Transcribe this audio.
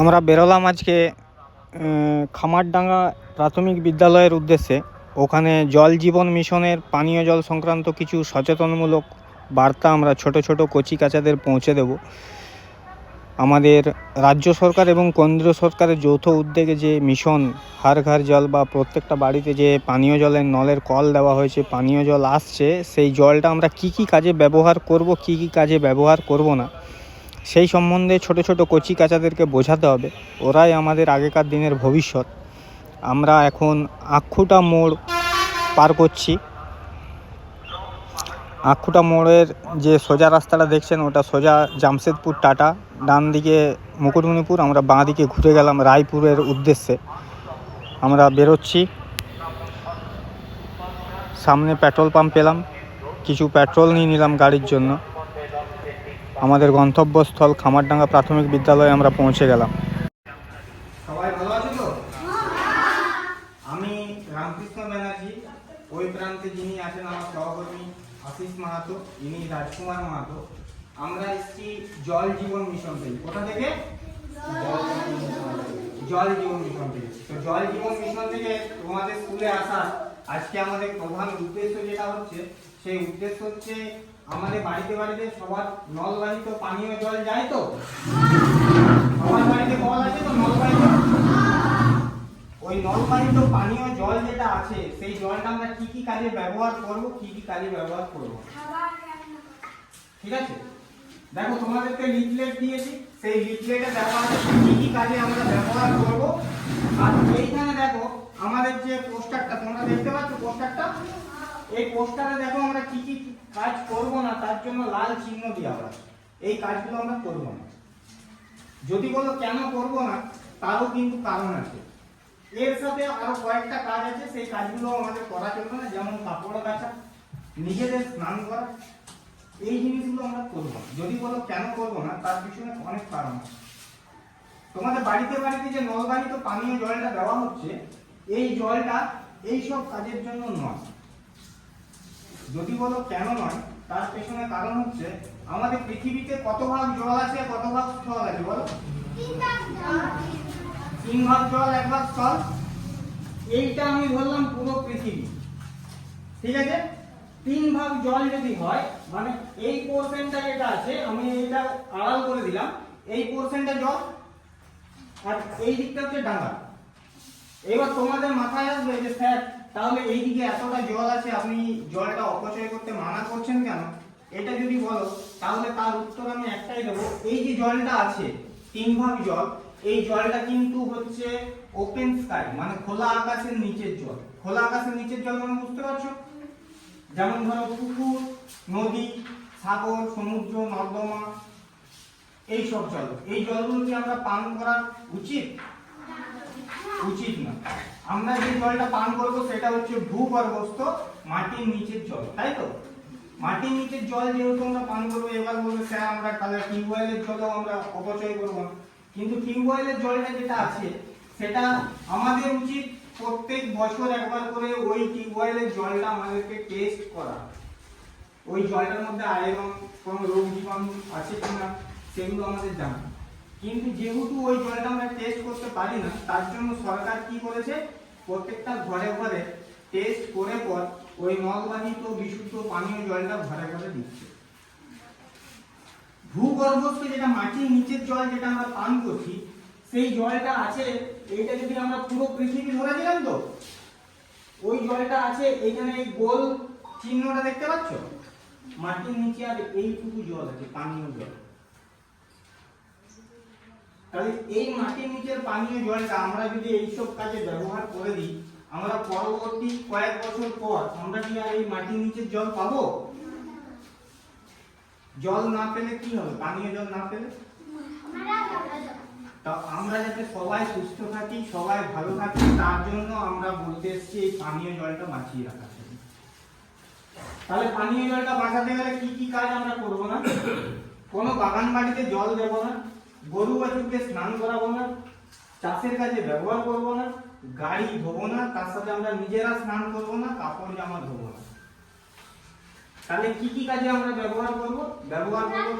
আমরা বেরোলাম আজকে খামারডাঙ্গা প্রাথমিক বিদ্যালয়ের উদ্দেশ্যে। ওখানে জল জীবন মিশনের পানীয় জল সংক্রান্ত কিছু সচেতনমূলক বার্তা আমরা ছোট ছোট কচি কাচাদের পৌঁছে দেব। আমাদের রাজ্য সরকার এবং কেন্দ্র সরকারের যৌথ উদ্যোগে যে মিশন হার ঘর জল বা প্রত্যেকটা বাড়িতে যে পানীয় জলের নলের কল দেওয়া হয়েছে, পানীয় জল আসছে, সেই জলটা আমরা কি কি কাজে ব্যবহার করব, কি কি কাজে ব্যবহার করব না সেই সম্বন্ধে ছোট ছোট কচি কাচাদেরকে বোঝাতে হবে। ওরাই আমাদের আগেকার দিনের ভবিষ্যৎ। আমরা এখন আক্ষুটা মোড় পার করছি। আক্ষুটা মোড়ের যে সোজা রাস্তাটা দেখছেন, ওটা সোজা জামশেদপুর টাটা। ডান দিকে মুকুটমণিপুর, আমরা বাঁ দিকে ঘুরে গেলাম রায়পুরের উদ্দেশ্যে। আমরা বেরোচ্ছি। সামনে পেট্রোল পাম্প পেলাম। কিছু পেট্রোল নিয়ে নিলাম গাড়ির জন্য। আমাদের গন্তব্যস্থল খামারডাঙ্গা প্রাথমিক বিদ্যালয়ে আমরা পৌঁছে গেলাম। সবাই ভালো আছো তো? আমি রামকৃষ্ণ ব্যানার্জি, ওই প্রান্তে যিনি আছেন আমার সহকর্মী আশিস মাহাতো, ইনি রাজকুমার মাহাতো। আমরা এসেছি জল জীবন মিশন থেকে। কোথা থেকে? জল জীবন মিশন থেকে। তো জল জীবন মিশন থেকে তোমাদের স্কুলে আসা আজকে আমাদের প্রধান উদ্দেশ্য যেটা হচ্ছে, সেই উদ্দেশ্য হচ্ছে আমাদের বাড়িতে বাড়িতে সবার নলবাহিত পানীয় জল যায় তো? সবার বাড়িতে কল আছে তো নলবাহিত? ওই নলবাহিত পানীয় জল যেটা আছে, সেই জলটা আমরা কি কি কাজে ব্যবহার করব, কি কি কাজে ব্যবহার করব? ঠিক আছে? দেখো, তোমাদেরকে লিফলেট দিয়েছি। সেই লিফলেটে আছে কি কি কাজে আমরা ব্যবহার করব? আর এইখানে দেখো, আমাদের যে পোস্টারটা তোমরা দেখতে পাচ্ছ পোস্টারটা এই পোস্টারে দেখো আমরা কি কি কাজ করব না, তার জন্য লাল চিহ্ন দেওয়া আছে এই কাজগুলো আমরা করব না। যদি বলো কেন করব না, তারও কিন্তু কারণ আছে। এর সাথে আরও কয়েকটা কাজ আছে, সেই কাজগুলো আমাদের করা চলবে না, যেমন কাপড় কাচা, নিজেদের স্নান করা। এই জিনিসগুলো আমরা করব। যদি বলো কেন করব না, তার পিছনে অনেক কারণ আছে। তোমাদের বাড়িতে বাড়িতে যে নলবাহিত পানীয় জলটা দেওয়া হচ্ছে, এই জলটা এই সব কাজের জন্য নয়। যদি বলো কেন নয়? তার পেছনে কারণ হচ্ছে, আমাদের পৃথিবীতে কত ভাগ জল আছে, কত ভাগ স্থল আছে, বলো? তিন ভাগ জল, এক ভাগ স্থল? এইটা আমি ধরলাম পুরো পৃথিবী। ঠিক আছে? তিন ভাগ জল যদি হয় মানে এই পোর্শনটা যেটা আছে, আমি এটা আড়াল করে দিলাম। এই পোর্শনটা জল, আর এই দিকটা হচ্ছে ডাঙ্গা এবার তোমাদের মাথায় আসবে যে, স্যার তাহলে এইদিকে এতটা জল আছে, আপনি জলটা অপচয় করতে মানা করছেন কেন? এটা যদি বলো, তাহলে তার উত্তর আমি একটাই দেবো। এই যে জলটা আছে, তিন ভাগ জল, এই জলটা কিন্তু হচ্ছে ওপেন স্কাই মানে খোলা আকাশের নিচের জল। খোলা আকাশের নিচের জল মানে বুঝতে পারছ? যেমন ধরো পুকুর, নদী, সাগর, সমুদ্র, নর্দমা এই সব জল। এই জলগুলো কি আমরা পান করা উচিত? উচিত না। আমরা যে জলটা পান করব, সেটা হচ্ছে ভূগর্ভস্থ মাটির নিচের জল, তাই তো? মাটির নিচের জল যেহেতু আমরা পান করব, এবার বলব, স্যার, আমরা তাহলে টিউবওয়েলের জলও আমরা অপচয় করব না। কিন্তু টিউবওয়েলের জলটা যেটা আছে, সেটা আমাদের উচিত প্রত্যেক বছর একবার করে ওই টিউবওয়েলের জলটা আমাদেরকে টেস্ট করা। ওই জলটার মধ্যে আয়রন, কোনো রোগ জীবাণু আছে কিনা, সেগুলো আমাদের জানা কিন্তু যেহেতু ওই জলটা আমরা টেস্ট করতে পারি না, তার জন্য সরকার কি করেছে? প্রত্যেকটা ঘরে ঘরে টেস্ট করে পর ওই নলবাহিত বিশুদ্ধ পানীয় জলটা ঘরে ঘরে দিচ্ছে। ভূগর্ভস্থ যেটা মাটির নিচের জল যেটা আমরা পান করছি, সেই জলটা আছে, এইটা যদি আমরা পুরো পৃথিবী ধরে দিলাম তো, ওই জলটা আছে এইখানে এই গোল চিহ্নটা দেখতে পাচ্ছ? মাটির নিচে আর এইটুকু জল আছে, পানীয় জল। তাহলে এই মাটির নিচের পানীয় জলটা আমরা যদি এইসব কাজে ব্যবহার করে দিই, আমরা পরবর্তী কয়েক বছর পর আমরা কি আর এই মাটির নিচের জল পাবো? জল না পেলে কি হবে? পানীয় জল না পেলে? তা আমরা যাতে সবাই সুস্থ থাকি, সবাই ভালো থাকি, তার জন্য আমরা বলতে এসেছি এই পানীয় জলটা বাঁচিয়ে রাখার জন্য। তাহলে পানীয় জলটা বাঁচাতে গেলে কি কি কাজ আমরা করব না? কোনো বাগান বাড়িতে জল দেব না। গরু বাছুরকে স্নান করাবো না, চাষের কাজে ব্যবহার করব না, গাড়ি ধোবো না, তার সাথে আমরা নিজেরা স্নান করব না, কাপড় জামা ধোবো না। তাহলে কি কি কাজে আমরা ব্যবহার করব? ব্যবহার করব